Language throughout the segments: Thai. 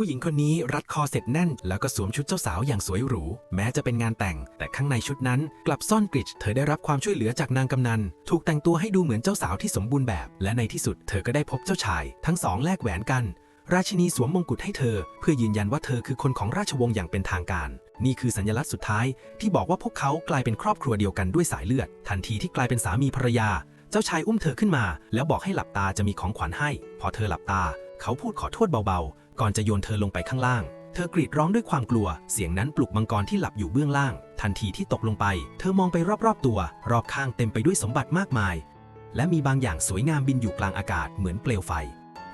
ผู้หญิงคนนี้รัดคอเสร็จแน่น แล้วก็สวมชุดเจ้าสาวอย่างสวยหรู แม้จะเป็นงานแต่ง แต่ข้างในชุดนั้นกลับซ่อนกริชเธอได้รับความช่วยเหลือจากนางกำนัน ถูกแต่งตัวให้ดูเหมือนเจ้าสาวที่สมบูรณ์แบบ และในที่สุดเธอก็ได้พบเจ้าชาย ทั้งสองแลกแหวนกัน ราชินีสวมมงกุฎให้เธอ เพื่อยืนยันว่าเธอคือคนของราชวงศ์อย่างเป็นทางการนี่คือสัญลักษณ์สุดท้ายที่บอกว่าพวกเขากลายเป็นครอบครัวเดียวกันด้วยสายเลือด ทันทีที่กลายเป็นสามีภรรยา เจ้าชายอุ้มเธอขึ้นมา แล้วบอกให้หลับตาจะมีของขวัญให้ พอเธอหลับตา เขาพูดขอโทษเบาๆ ก่อนจะโยนเธอลงไปข้างล่าง เธอกรีดร้องด้วยความกลัว เสียงนั้นปลุกมังกรที่หลับอยู่เบื้องล่าง ทันทีที่ตกลงไป เธอมองไปรอบๆตัว รอบข้างเต็มไปด้วยสมบัติมากมาย และมีบางอย่างสวยงามบินอยู่กลางอากาศเหมือนเปลวไฟ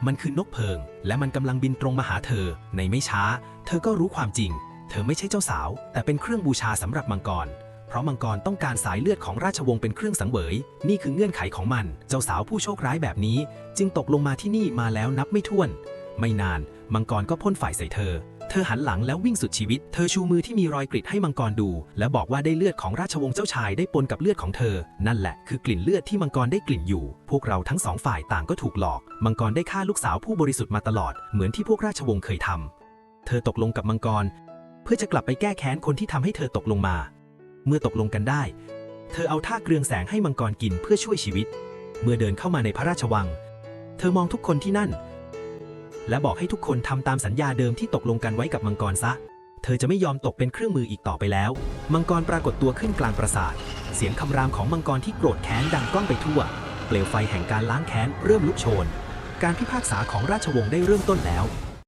มันคือนกเพิง และมันกำลังบินตรงมาหาเธอ ในไม่ช้า เธอก็รู้ความจริง เธอไม่ใช่เจ้าสาว แต่เป็นเครื่องบูชาสำหรับมังกรเพราะมังกรต้องการสายเลือดของราชวงศ์เป็นเครื่องสังเวย นี่คือเงื่อนไขของมัน เจ้าสาวผู้โชคร้ายแบบนี้ จึงตกลงมาที่นี่มาแล้วนับไม่ถ้วน ไม่นานมังกรก็พ่นฝ่ายใส่เธอ เธอหันหลังแล้ววิ่งสุดชีวิต เธอชูมือที่มีรอยกรีดให้มังกรดู และบอกว่าได้เลือดของราชวงศ์เจ้าชายได้ปนกับเลือดของเธอ นั่นแหละคือกลิ่นเลือดที่มังกรได้กลิ่นอยู่ พวกเราทั้งสองฝ่ายต่างก็ถูกหลอก มังกรได้ฆ่าลูกสาวผู้บริสุทธิ์มาตลอด เหมือนที่พวกราชวงศ์เคยทำเธอตกลงกับมังกร เพื่อจะกลับไปแก้แค้นคนที่ทำให้เธอตกลงมา เมื่อตกลงกันได้ เธอเอาท่าเกรืองแสงให้มังกรกินเพื่อช่วยชีวิต เมื่อเดินเข้ามาในพระราชวัง เธอมองทุกคนที่นั่น และบอกให้ทุกคนทำตามสัญญาเดิมที่ตกลงกันไว้กับมังกรซะ เธอจะไม่ยอมตกเป็นเครื่องมืออีกต่อไปแล้ว มังกรปรากฏตัวขึ้นกลางปราสาท เสียงคำรามของมังกรที่โกรธแค้นดังก้องไปทั่ว เปลวไฟแห่งการล้างแค้นเริ่มลุกโชน การพิพากษาของราชวงศ์ได้เริ่มต้นแล้ว